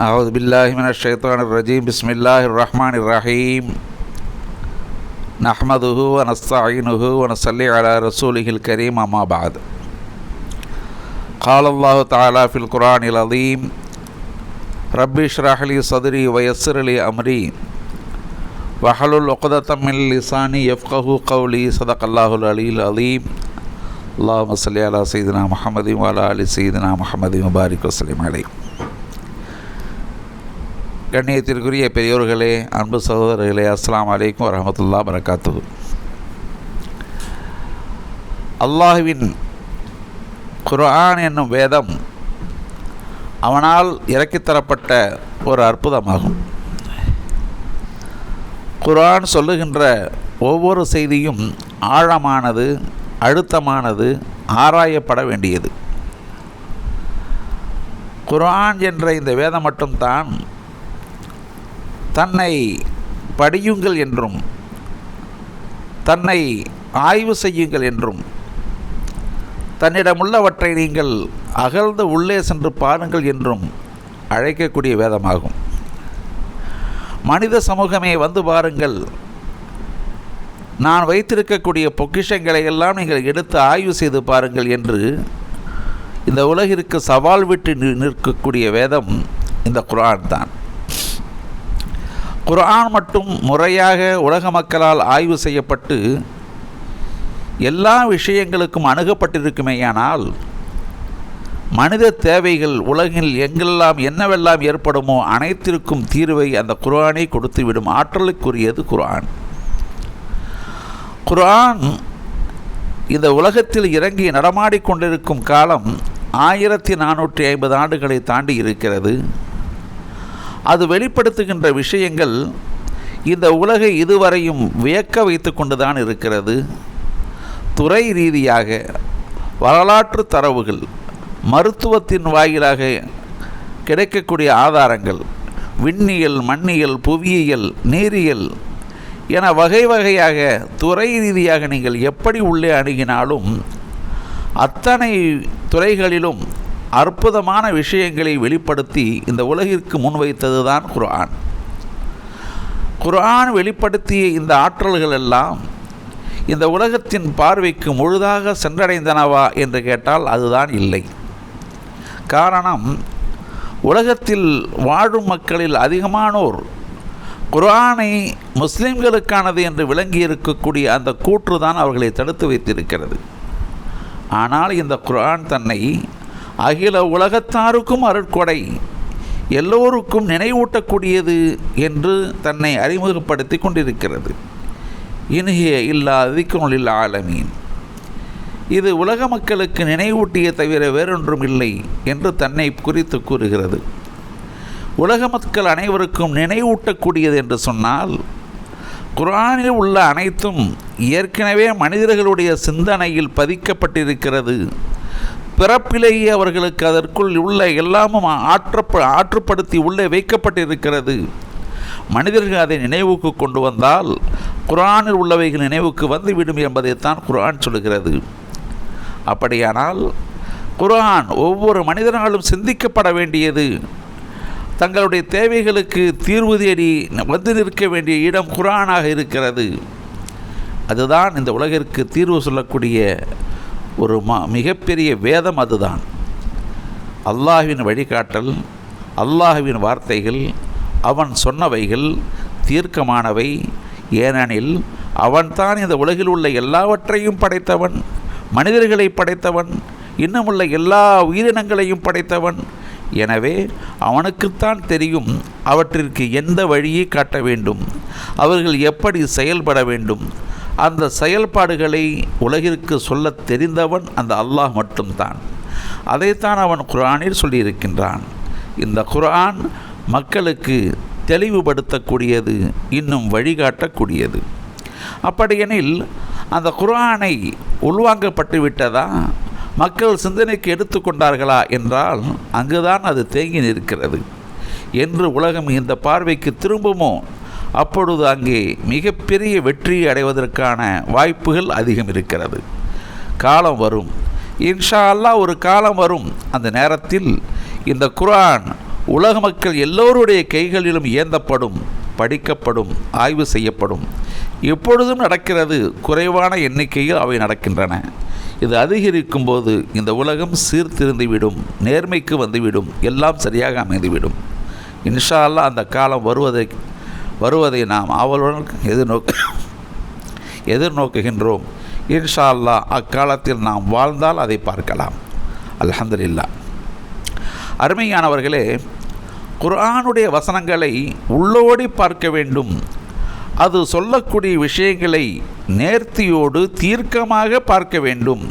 أعوذ بالله من الشيطان الرجيم. بسم الله الرحمن الرحيم. نحمده ونستعينه ونصلي على رسوله الكريم أما بعد. قال الله تعالى في القرآن العظيم رب اشرح لي صدري ويسر لي أمري. وحلل عقدة من لساني يفقه قولي. صدق الله العلي العظيم. اللهم صل على سيدنا محمد وعلى آل سيدنا محمد وبارك وسلم عليه. கண்ணியத்திற்குரிய பெரியோர்களே அன்பு சகோதரர்களே அஸ்லாம் அலைக்கும் வரமத்துல்லா வரகாத்து அல்லாஹுவின் குர்ஆன் என்னும் வேதம் அவனால் இறக்கித்தரப்பட்ட ஒரு அற்புதமாகும். குர்ஆன் சொல்லுகின்ற ஒவ்வொரு செய்தியும் ஆழமானது அழுத்தமானது ஆராயப்பட வேண்டியது. குர்ஆன் என்ற இந்த வேதம் மட்டும்தான் தன்னை படியுங்கள் என்றும் தன்னை ஆய்வு செய்யுங்கள் என்றும் தன்னிடமுள்ளவற்றை நீங்கள் அகழ்ந்து உள்ளே சென்று பாருங்கள் என்றும் அழைக்கக்கூடிய வேதமாகும். மனித சமூகமே வந்து பாருங்கள் நான் வைத்திருக்கக்கூடிய பொக்கிஷங்களை எல்லாம் நீங்கள் எடுத்து ஆய்வு செய்து பாருங்கள் என்று இந்த உலகிற்கு சவால் விட்டு நிற்கக்கூடிய வேதம் இந்த குரான் தான் குர்ஆன் மட்டும் முறையாக உலக மக்களால் ஆய்வு செய்யப்பட்டு எல்லா விஷயங்களுக்கும் அணுகப்பட்டிருக்குமேயானால் மனித தேவைகள் உலகில் எங்கெல்லாம் என்னவெல்லாம் ஏற்படுமோ அனைத்திற்கும் தீர்வை அந்த குர்ஆனை கொடுத்துவிடும். ஆற்றலுக்குரியது குரான் குர்ஆன் இந்த உலகத்தில் இறங்கி நடமாடிக்கொண்டிருக்கும் காலம் ஆயிரத்தி நானூற்றி ஐம்பது ஆண்டுகளை தாண்டி இருக்கிறது. அது வெளிப்படுத்துகின்ற விஷயங்கள் இந்த உலகை இதுவரையும் வியக்க வைத்து கொண்டுதான் இருக்கிறது. துறை ரீதியாக வரலாற்று தரவுகள் மருத்துவத்தின் வாயிலாக கிடைக்கக்கூடிய ஆதாரங்கள் விண்ணியல் மண்ணியல் புவியியல் நீரியல் என வகை வகையாக துறை ரீதியாக நீங்கள் எப்படி உள்ளே அணுகினாலும் அத்தனை துறைகளிலும் அற்புதமான விஷயங்களை வெளிப்படுத்தி இந்த உலகிற்கு முன்வைத்தது தான் குர்ஆன். குர்ஆன் வெளிப்படுத்திய இந்த ஆற்றல்கள் எல்லாம் இந்த உலகத்தின் பார்வைக்கு முழுதாக சென்றடைந்தனவா என்று கேட்டால் அதுதான் இல்லை. காரணம் உலகத்தில் வாழும் மக்களில் அதிகமானோர் குர்ஆனை முஸ்லிம்களுக்கானது என்று விளங்கி இருக்கக்கூடிய அந்த கூற்று தான் அவர்களை தடுத்து வைத்திருக்கிறது. ஆனால் இந்த குர்ஆன் தன்னை அகில உலகத்தாருக்கும் அருட்கொடை. எல்லோருக்கும் நினைவூட்டக்கூடியது என்று தன்னை அறிமுகப்படுத்தி கொண்டிருக்கிறது. இனிய இல்லா அதிகமில் ஆலமீன். இது உலக மக்களுக்கு நினைவூட்டிய தவிர வேறொன்றும் இல்லை என்று தன்னை குறித்து கூறுகிறது. உலக மக்கள் அனைவருக்கும் நினைவூட்டக்கூடியது என்று சொன்னால் குரானில் உள்ள அனைத்தும் ஏற்கனவே மனிதர்களுடைய சிந்தனையில் பதிக்கப்பட்டிருக்கிறது. பிறப்பிலேயே அவர்களுக்கு அதற்குள் உள்ள எல்லாமும் ஆற்றப்ப ஆற்றுப்படுத்தி உள்ளே வைக்கப்பட்டிருக்கிறது. மனிதர்கள் அதை நினைவுக்கு கொண்டு வந்தால் குரானில் உள்ளவைகள் நினைவுக்கு வந்துவிடும் என்பதைத்தான் குரான் சொல்கிறது அப்படியானால் குரான் ஒவ்வொரு மனிதனாலும் சிந்திக்கப்பட வேண்டியது. தங்களுடைய தேவைகளுக்கு தீர்வு தேடி வந்து நிற்க வேண்டிய இடம் குரானாக இருக்கிறது. அதுதான் இந்த உலகிற்கு தீர்வு சொல்லக்கூடிய ஒரு மிகப்பெரிய வேதம் அதுதான். அல்லாஹுவின் வழிகாட்டல் அல்லாஹுவின் வார்த்தைகள் அவன் சொன்னவைகள் தீர்க்கமானவை. ஏனெனில் அவன்தான் இந்த உலகில் உள்ள எல்லாவற்றையும் படைத்தவன் மனிதர்களை படைத்தவன் இன்னமுள்ள எல்லா உயிரினங்களையும் படைத்தவன். எனவே அவனுக்குத்தான் தெரியும் அவற்றிற்கு எந்த வழியை காட்ட வேண்டும் அவர்கள் எப்படி செயல்பட வேண்டும் அந்த செயல்பாடுகளை உலகிற்கு சொல்ல தெரிந்தவன் அந்த அல்லாஹ் மட்டும்தான். அதைத்தான் அவன் குரானில் சொல்லியிருக்கின்றான். இந்த குரான் மக்களுக்கு தெளிவுபடுத்தக்கூடியது இன்னும் வழிகாட்டக்கூடியது. அப்படியெனில் அந்த குரானை உள்வாங்கப்பட்டுவிட்டதா மக்கள் சிந்தனைக்கு எடுத்துக்கொண்டார்களா என்றால் அங்குதான் அது தேங்கி நிற்கிறது. என்று உலகம் இந்த பார்வைக்கு திரும்புமோ அப்பொழுது அங்கே மிகப்பெரிய வெற்றியை அடைவதற்கான வாய்ப்புகள் அதிகம் இருக்கிறது. காலம் வரும். இன்ஷா அல்லாஹ் ஒரு காலம் வரும். அந்த நேரத்தில் இந்த குர்ஆன் உலக மக்கள் எல்லோருடைய கைகளிலும் ஏந்தப்படும் படிக்கப்படும் ஆய்வு செய்யப்படும். எப்பொழுதும் நடக்கிறது குறைவான எண்ணிக்கையில் அவை நடக்கின்றன. இது அதிகரிக்கும் போது இந்த உலகம் சீர்திருந்துவிடும் நேர்மைக்கு வந்துவிடும் எல்லாம் சரியாக அமைந்துவிடும். இன்ஷா அல்லாஹ் அந்த காலம் வருவதை வருவதை நாம் அவளுடன் எதிர்நோக்க எதிர்நோக்குகின்றோம். இன்ஷா அல்லாஹ் அக்காலத்தில் நாம் வாழ்ந்தால் அதை பார்க்கலாம். அல்ஹம்துலில்லா. அருமையானவர்களே குரானுடைய வசனங்களை உள்ளோடி பார்க்க வேண்டும். அது சொல்லக்கூடிய விஷயங்களை நேர்த்தியோடு தீர்க்கமாக பார்க்க வேண்டும்.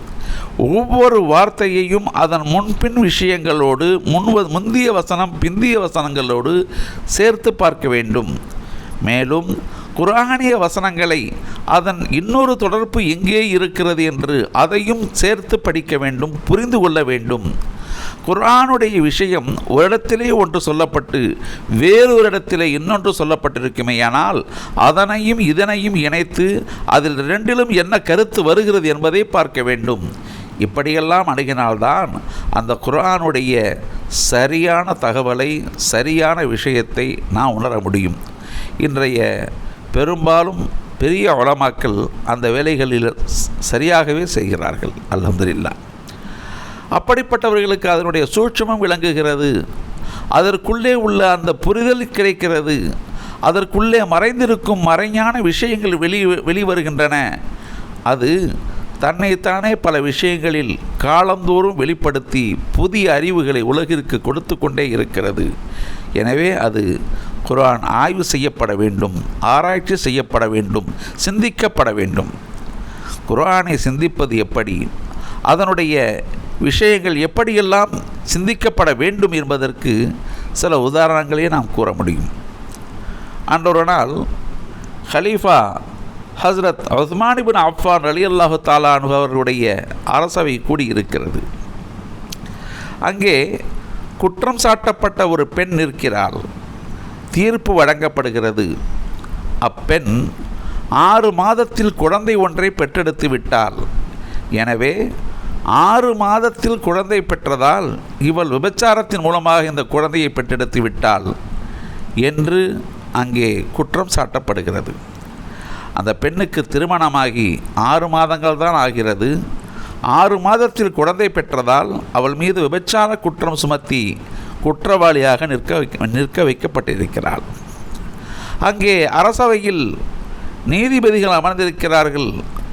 ஒவ்வொரு வார்த்தையையும் அதன் முன்பின் விஷயங்களோடு முன்வ முந்திய வசனம் பிந்திய வசனங்களோடு சேர்த்து பார்க்க வேண்டும். மேலும் குரானிய வசனங்களை அதன் இன்னொரு தொடர்பு எங்கே இருக்கிறது என்று அதையும் சேர்த்து படிக்க வேண்டும் புரிந்து கொள்ள வேண்டும். குர்ஆனுடைய விஷயம் ஒரு இடத்திலே ஒன்று சொல்லப்பட்டு வேறொரு இடத்திலே இன்னொன்று சொல்லப்பட்டிருக்குமேயானால் அதனையும் இதனையும் இணைத்து அதில் ரெண்டிலும் என்ன கருத்து வருகிறது என்பதை பார்க்க வேண்டும். இப்படியெல்லாம் அணுகினால்தான் அந்த குர்ஆனுடைய சரியான தகவலை சரியான விஷயத்தை நாம் உணர முடியும். இன்றைய பெரும்பாலும் பெரிய வளமாக்கள் அந்த வேலைகளில் சரியாகவே செய்கிறார்கள் அலமதுல்லா அப்படிப்பட்டவர்களுக்கு அதனுடைய சூட்சமம் விளங்குகிறது அதற்குள்ளே உள்ள அந்த புரிதல் கிடைக்கிறது அதற்குள்ளே மறைந்திருக்கும் மறைஞான விஷயங்கள் வெளி வெளிவருகின்றன. அது தன்னைத்தானே பல விஷயங்களில் காலந்தோறும் வெளிப்படுத்தி புதிய அறிவுகளை உலகிற்கு கொடுத்து கொண்டே இருக்கிறது. எனவே அது குர்ஆன் ஆய்வு செய்யப்பட வேண்டும் ஆராய்ச்சி செய்யப்பட வேண்டும் சிந்திக்கப்பட வேண்டும். குர்ஆனை சிந்திப்பது எப்படி? அதனுடைய விஷயங்கள் எப்படியெல்லாம் சிந்திக்கப்பட வேண்டும் என்பதற்கு சில உதாரணங்களே நாம் கூற முடியும். அன்றொரு நாள் ஹலீஃபா ஹஸ்ரத் உஸ்மானிபின் அஃபான் அலி அல்லாஹு தாலானு அவர்களுடைய அரசவை கூடியிருக்கிறது. அங்கே குற்றம் சாட்டப்பட்ட ஒரு பெண் நிற்கிறாள் தீர்ப்பு வழங்கப்படுகிறது. அப்பெண் ஆறு மாதத்தில் குழந்தை ஒன்றை பெற்றெடுத்து விட்டாள். எனவே ஆறு மாதத்தில் குழந்தை பெற்றதால் இவள் விபச்சாரத்தின் மூலமாக இந்த குழந்தையை பெற்றெடுத்து விட்டாள் என்று அங்கே குற்றம் சாட்டப்படுகிறது. அந்த பெண்ணுக்கு திருமணமாகி ஆறு மாதங்கள் தான் ஆகிறது. ஆறு மாதத்தில் குழந்தை பெற்றதால் அவள் மீது விபச்சார குற்றம் சுமத்தி குற்றவாளியாக நிற்க வைக்க நிற்க வைக்கப்பட்டிருக்கிறாள். அங்கே அரசவையில் நீதிபதிகள் அமர்ந்திருக்கிறார்கள்.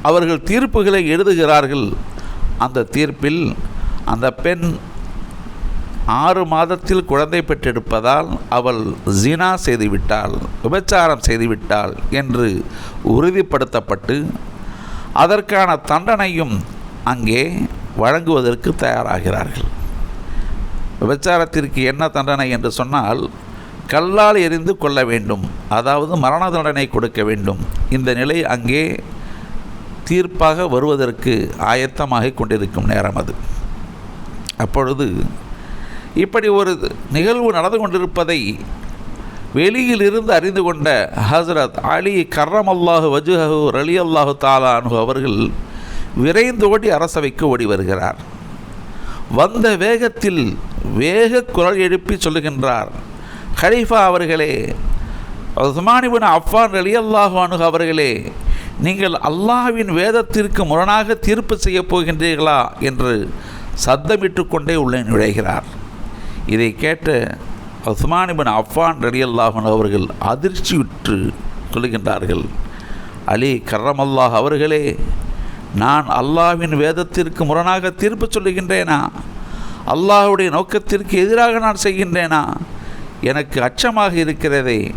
அவர்கள் தீர்ப்புகளை எழுதுகிறார்கள். அந்த தீர்ப்பில் அந்த பெண் ஆறு மாதத்தில் குழந்தை பெற்றெடுப்பதால் அவள் ஜினா செய்துவிட்டாள் விபச்சாரம் செய்துவிட்டாள் என்று உறுதிப்படுத்தப்பட்டு அதற்கான தண்டனையும் அங்கே வழங்குவதற்கு தயாராகிறார்கள். விபச்சாரத்திற்கு என்ன தண்டனை என்று சொன்னால் கல்லால் எரிந்து கொள்ள வேண்டும். அதாவது மரண தண்டனை கொடுக்க வேண்டும். இந்த நிலை அங்கே தீர்ப்பாக வருவதற்கு ஆயத்தமாக கொண்டிருக்கும் நேரம் அது. அப்பொழுது இப்படி ஒரு நிகழ்வு நடந்து கொண்டிருப்பதை வெளியிலிருந்து அறிந்து கொண்ட ஹசரத் அலி கர்ரம் அல்லாஹு வஜுஹு ரலி அல்லாஹு தாலானு அவர்கள் விரைந்தோடி அரசவைக்கு ஓடி வருகிறார். வந்த வேகத்தில் வேக குரல் எழுப்பி சொல்லுகின்றார். ஹலீஃபா அவர்களே உஸ்மானிபின் அஃபான் அலி அல்லாஹானு அவர்களே நீங்கள் அல்லாஹ்வின் வேதத்திற்கு முரணாக தீர்ப்பு செய்யப் போகின்றீர்களா என்று சத்தமிட்டு கொண்டே உள்ளே நுழைகிறார். இதை கேட்ட உஸ்மானிபின் அஃபான் அலி அல்லாஹான் அவர்கள் அதிர்ச்சியுற்று சொல்லுகின்றார்கள். அலி கர்ரமல்லாஹ் அவர்களே நான் அல்லாஹ்வின் வேதத்திற்கு முரணாக தீர்ப்பு சொல்லுகின்றேனா? அல்லாஹுடைய நோக்கத்திற்கு எதிராக நான் செய்கின்றேனா? எனக்கு அச்சமாக இருக்கிறதே.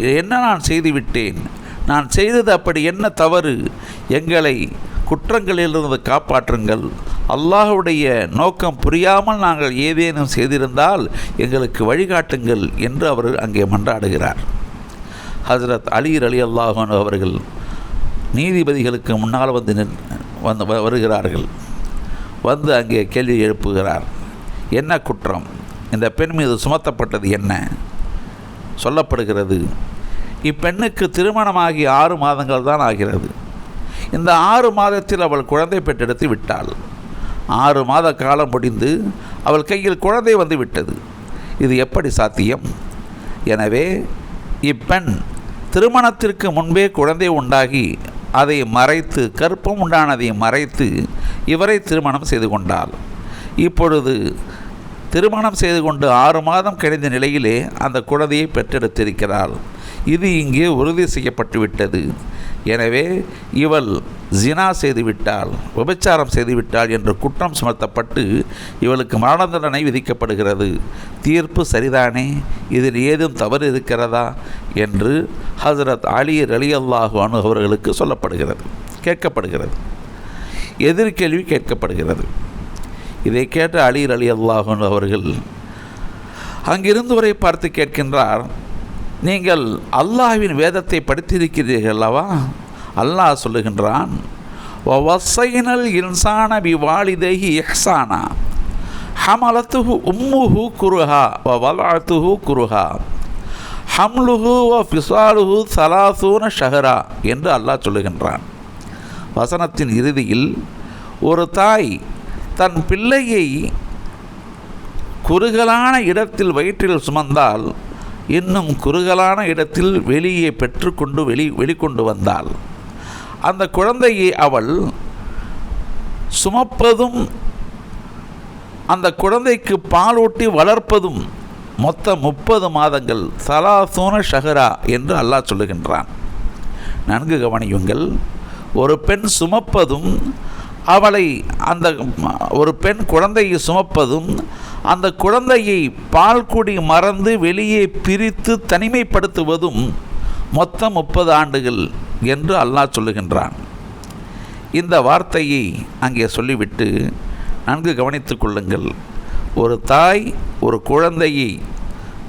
என்ன நான் செய்துவிட்டேன்? நான் செய்தது அப்படி என்ன தவறு? எங்களை குற்றங்களிலிருந்து காப்பாற்றுங்கள். அல்லாஹுடைய நோக்கம் புரியாமல் நாங்கள் ஏதேனும் செய்திருந்தால் எங்களுக்கு வழிகாட்டுங்கள் என்று அவர் அங்கே மன்றாடுகிறார். ஹசரத் அலி அலி அல்லாஹன் அவர்கள் நீதிபதிகளுக்கு முன்னால் வந்து நின் வந்து வ- வருகிறார்கள். வந்து அங்கே கேள்வி எழுப்புகிறார். என்ன குற்றம்? இந்த பெண் மீது சுமத்தப்பட்டது என்ன? சொல்லப்படுகிறது. இப்பெண்ணுக்கு திருமணமாகி ஆறு மாதங்கள் தான் ஆகிறது. இந்த ஆறு மாதத்தில் அவள் குழந்தை பெற்றெடுத்து விட்டாள். ஆறு மாத காலம் முடிந்து அவள் கையில் குழந்தை வந்து விட்டது. இது எப்படி சாத்தியம்? எனவே இப்பெண் திருமணத்திற்கு முன்பே குழந்தை உண்டாகி அதை மறைத்து கற்பம் உண்டானதை மறைத்து இவரை திருமணம் செய்து கொண்டாள். இப்பொழுது திருமணம் செய்து கொண்டு ஆறு மாதம் கழிந்த நிலையிலே அந்த குழந்தையை பெற்றெடுத்திருக்கிறாள். இது இங்கே உறுதி செய்யப்பட்டுவிட்டது. எனவே இவள் ஜினா செய்துவிட்டாள் விபச்சாரம் செய்துவிட்டாள் என்று குற்றம் சுமத்தப்பட்டு இவளுக்கு மரண தண்டனை விதிக்கப்படுகிறது. தீர்ப்பு சரிதானே? இதில் ஏதும் தவறு இருக்கிறதா? என்று ஹசரத் அலி அலி அல்லாஹு அனு அவர்களுக்கு சொல்லப்படுகிறது கேட்கப்படுகிறது. எதிர்கேள்வி கேட்கப்படுகிறது. இதை கேட்ட அலி அலி அல்லாஹன் அவர்கள் அங்கிருந்தவரை பார்த்து கேட்கின்றார் நீங்கள் அல்லாஹ்வின் வேதத்தை படித்திருக்கிறீர்கள் அல்லவா? அல்லாஹ் சொல்லுகின்றான் வசைனல் இன்சான பி வாலிதேஹி இஹ்சானா ஹமலத்துஹு உம்முஹு குருஹா வ வலாத்துஹு குருஹா ஹம்லுஹு வ ஃபிசாலுஹு சலாசூன ஷஹரா என்று அல்லாஹ் சொல்லுகின்றான். வசனத்தின் இறுதியில் ஒரு தாய் தன் பிள்ளையை குறுகலான இடத்தில் வயிற்றில் சுமந்தால் இன்னும் குறுகலான இடத்தில் வெளியே பெற்றுக்கொண்டு வெளி வெளிக்கொண்டு வந்தாள் அந்த குழந்தையை அவள் சுமப்பதும் அந்த குழந்தைக்கு பாலூட்டி வளர்ப்பதும் மொத்தம் முப்பது மாதங்கள் சலாசூன ஷஹரா என்று அல்லாஹ் சொல்லுகின்றான். நன்கு கவனியுங்கள் ஒரு பெண் சுமப்பதும் அவளை அந்த ஒரு பெண் குழந்தையை சுமப்பதும் அந்த குழந்தையை பால்குடி மறந்து வெளியே பிரித்து தனிமைப்படுத்துவதும் மொத்தம் முப்பது ஆண்டுகள் என்று அல்லாஹ் சொல்லுகின்றான். இந்த வார்த்தையை அங்கே சொல்லிவிட்டு நன்கு கவனித்து கொள்ளுங்கள். ஒரு தாய் ஒரு குழந்தையை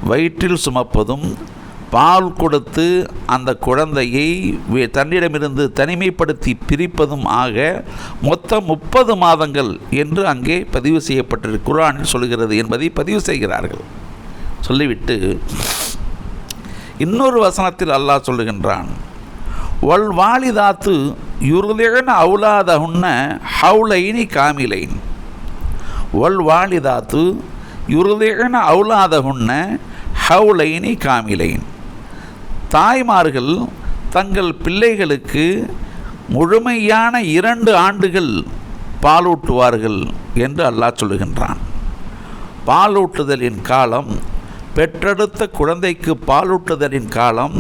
வயிற்றில் சுமப்பதும் பால் கொடுத்து அந்த குழந்தையை தன்னிடமிருந்து தனிமைப்படுத்தி பிரிப்பதும் ஆக மொத்தம் முப்பது மாதங்கள் என்று அங்கே பதிவு செய்யப்பட்டிரு குரானில் சொல்கிறது என்பதை பதிவு செய்கிறார்கள். சொல்லிவிட்டு இன்னொரு வசனத்தில் அல்லாஹ் சொல்லுகின்றான் வல் வாலிதாத்து யுருதேன அவுலாதகுன்ன ஹவுலைனி காமிலைன். வல் வாலிதாத்து யுருதேன அவுலாதகுன்ன ஹவுலைனி காமிலைன். தாய்மார்கள் தங்கள் பிள்ளைகளுக்கு முழுமையான இரண்டு ஆண்டுகள் பாலூட்டுவார்கள் என்று அல்லாஹ் சொல்லுகின்றான். பாலூட்டுதலின் காலம் பெற்றெடுத்த குழந்தைக்கு பாலூட்டுதலின் காலம்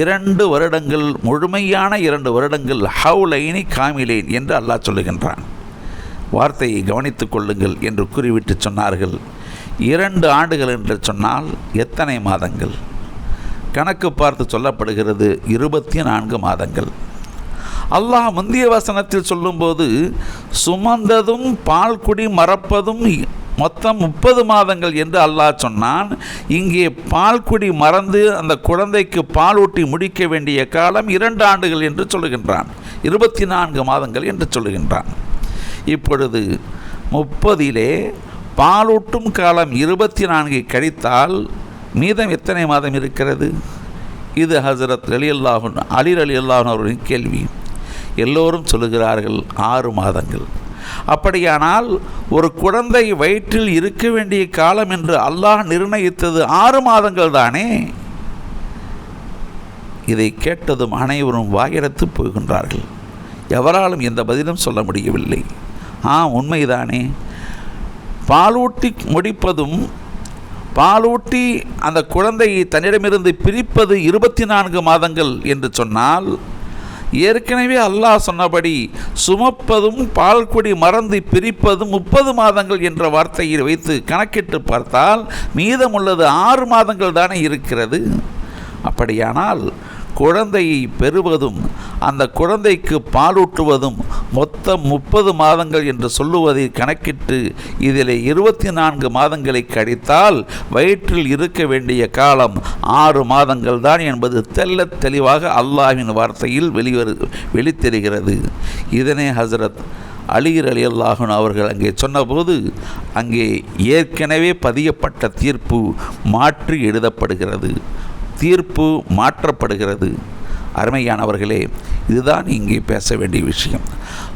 இரண்டு வருடங்கள் முழுமையான இரண்டு வருடங்கள் ஹவுலைனி காமிலேன் என்று அல்லாஹ் சொல்லுகின்றான். வார்த்தையை கவனித்துக் கொள்ளுங்கள் என்று கூறிவிட்டு சொன்னார்கள். இரண்டு ஆண்டுகள் என்று சொன்னால் எத்தனை மாதங்கள்? கணக்கு பார்த்து சொல்லப்படுகிறது இருபத்தி நான்கு மாதங்கள். அல்லாஹ் முந்தைய வசனத்தில் சொல்லும்போது சுமந்ததும் பால் குடி மறப்பதும் மொத்தம் முப்பது மாதங்கள் என்று அல்லாஹ் சொன்னான். இங்கே பால் குடி மறந்து அந்த குழந்தைக்கு பால் ஊட்டி முடிக்க வேண்டிய காலம் இரண்டு ஆண்டுகள் என்று சொல்லுகின்றான். இருபத்தி நான்கு மாதங்கள் என்று சொல்லுகின்றான். இப்பொழுது முப்பதிலே பாலூட்டும் காலம் இருபத்தி நான்கை கழித்தால் மீதம் எத்தனை மாதம் இருக்கிறது? இது ஹசரத் அலி அல்லாஹன் அலி அலி அல்லாஹன் அவர்களின் கேள்வி. எல்லோரும் சொல்லுகிறார்கள் ஆறு மாதங்கள். அப்படியானால் ஒரு குழந்தை வயிற்றில் இருக்க வேண்டிய காலம் என்று அல்லாஹ் நிர்ணயித்தது ஆறு மாதங்கள் தானே? இதை கேட்டதும் அனைவரும் வாயெடுத்து போகின்றார்கள். எவராலும் எந்த பதிலும் சொல்ல முடியவில்லை. ஆ உண்மைதானே. பாலூட்டி முடிப்பதும் பாலூட்டி அந்த குழந்தையை தன்னிடமிருந்து பிரிப்பது இருபத்தி நான்கு மாதங்கள் என்று சொன்னால் ஏற்கனவே அல்லாஹ் சொன்னபடி சுமப்பதும் பால்குடி மறந்து பிரிப்பதும் முப்பது மாதங்கள் என்ற வார்த்தையில் வைத்து கணக்கிட்டு பார்த்தால் மீதமுள்ளது ஆறு மாதங்கள் தானே இருக்கிறது. அப்படியானால் குழந்தையை பெறுவதும் அந்த குழந்தைக்கு பாலூட்டுவதும் மொத்தம் முப்பது மாதங்கள் என்று சொல்லுவதை கணக்கிட்டு இதில் இருபத்தி நான்கு மாதங்களை கழித்தால் வயிற்றில் இருக்க வேண்டிய காலம் ஆறு மாதங்கள் தான் என்பது தெல்ல தெளிவாக அல்லாஹின் வார்த்தையில் வெளிவரு வெளித்தெரிகிறது. இதனை ஹசரத் அலிகர் அலி அல்லாஹன் அவர்கள் அங்கே சொன்னபோது அங்கே ஏற்கனவே பதியப்பட்ட தீர்ப்பு மாற்றி எழுதப்படுகிறது. தீர்ப்பு மாற்றப்படுகிறது. அருமையானவர்களே இதுதான் இங்கே பேச வேண்டிய விஷயம்.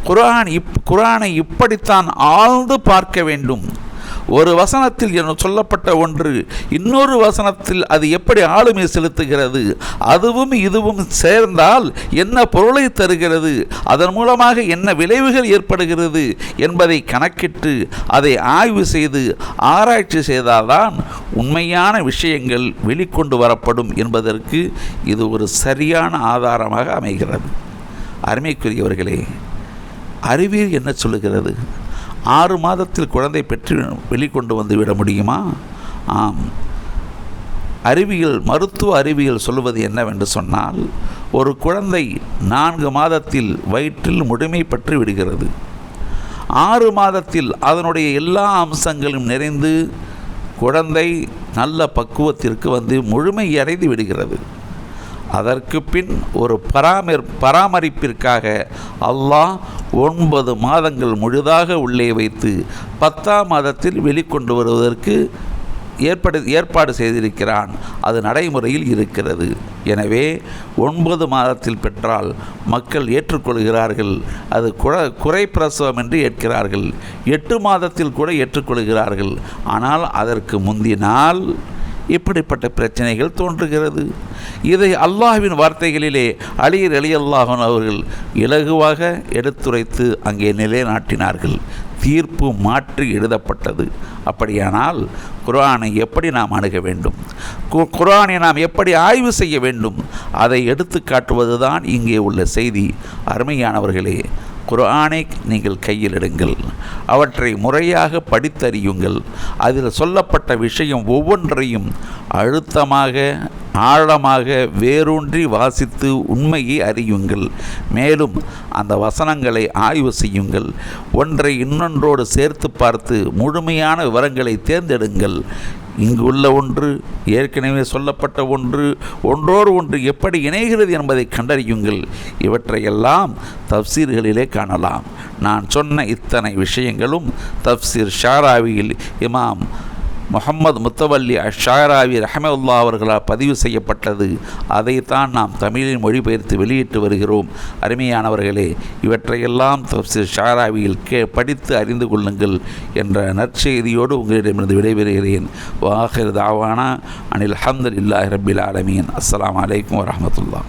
குரான் இப் குரானை இப்படித்தான் ஆழ்ந்து பார்க்க வேண்டும். ஒரு வசனத்தில் சொல்லப்பட்ட ஒன்று இன்னொரு வசனத்தில் அது எப்படி ஆளுமை செலுத்துகிறது அதுவும் இதுவும் சேர்ந்தால் என்ன பொருளை தருகிறது அதன் மூலமாக என்ன விளைவுகள் ஏற்படுகிறது என்பதை கணக்கிட்டு அதை ஆய்வு செய்து ஆராய்ச்சி செய்தால்தான் உண்மையான விஷயங்கள் வெளிக்கொண்டு வரப்படும் என்பதற்கு இது ஒரு சரியான ஆதாரமாக அமைகிறது. அருமைக்குரியவர்களே அறிவியல் என்ன சொல்லுகிறது? ஆறு மாதத்தில் குழந்தை பெற்று வெளிக்கொண்டு வந்து விட முடியுமா? ஆம். அறிவியல் மருத்துவ அறிவியல் சொல்வது என்னவென்று சொன்னால் ஒரு குழந்தை நான்கு மாதத்தில் வயிற்றில் முழுமை பற்று விடுகிறது. ஆறு மாதத்தில் அதனுடைய எல்லா அம்சங்களும் நிறைந்து குழந்தை நல்ல பக்குவத்திற்கு வந்து முழுமையடைந்து விடுகிறது. அதற்கு பின் ஒரு பராமரி பராமரிப்பிற்காக அல்லாஹ் ஒன்பது மாதங்கள் முழுதாக உள்ளே வைத்து பத்தாம் மாதத்தில் வெளிக்கொண்டு வருவதற்கு ஏற்படு ஏற்பாடு செய்திருக்கிறான். அது நடைமுறையில் இருக்கிறது. எனவே ஒன்பது மாதத்தில் பெற்றால் மக்கள் ஏற்றுக்கொள்கிறார்கள். அது குற குறை பிரசவம் என்று ஏற்கிறார்கள். எட்டு மாதத்தில் கூட ஏற்றுக்கொள்கிறார்கள். ஆனால் அதற்கு முந்தினால் இப்படிப்பட்ட பிரச்சனைகள் தோன்றுகிறது. இதை அல்லாஹ்வின் வார்த்தைகளிலே அலியர் அலியல்லாஹன் அவர்கள் இலகுவாக எடுத்துரைத்து அங்கே நிலைநாட்டினார்கள். தீர்ப்பு மாற்றி எழுதப்பட்டது. அப்படியானால் குரானை எப்படி நாம் அணுக வேண்டும்? கு- நாம் எப்படி ஆய்வு செய்ய வேண்டும்? அதை எடுத்து காட்டுவது தான் இங்கே உள்ள செய்தி. அருமையானவர்களே குரானை நீங்கள் கையில் எடுங்கள். அவற்றை முறையாக படித்தறியுங்கள். அதில் சொல்லப்பட்ட விஷயம் ஒவ்வொன்றையும் அழுத்தமாக ஆழமாக வேரூன்றி வாசித்து உண்மையை அறியுங்கள். மேலும் அந்த வசனங்களை ஆய்வு செய்யுங்கள். ஒன்றை இன்னொன்றோடு சேர்த்து பார்த்து முழுமையான விவரங்களை தேர்ந்தெடுங்கள். இங்கு உள்ள ஒன்று ஏற்கனவே சொல்லப்பட்ட ஒன்று ஒன்றோடு ஒன்று எப்படி இணைகிறது என்பதை கண்டறியுங்கள். இவற்றையெல்லாம் தப்சீர்களிலே காணலாம். நான் சொன்ன இத்தனை விஷயங்களும் தப்சீர் ஷாராவியில் இமாம் முகம்மது முத்தவல்லி அஷாராவி ரஹமவுல்லா அவர்களால் பதிவு செய்யப்பட்டது. அதைத்தான் நாம் தமிழில் மொழிபெயர்த்து வெளியிட்டு வருகிறோம். அருமையானவர்களே இவற்றையெல்லாம் தப்சீர் ஷாராவியில் கே படித்து அறிந்து கொள்ளுங்கள் என்ற நற்செய்தியோடு உங்களிடமிருந்து விடைபெறுகிறேன். வாஹிர் தாவானா அனில் அஹமதுல்லாஹி ரபில் ஆலமீன். அஸ்லாம் வலைக்கம் வரமத்துல்லா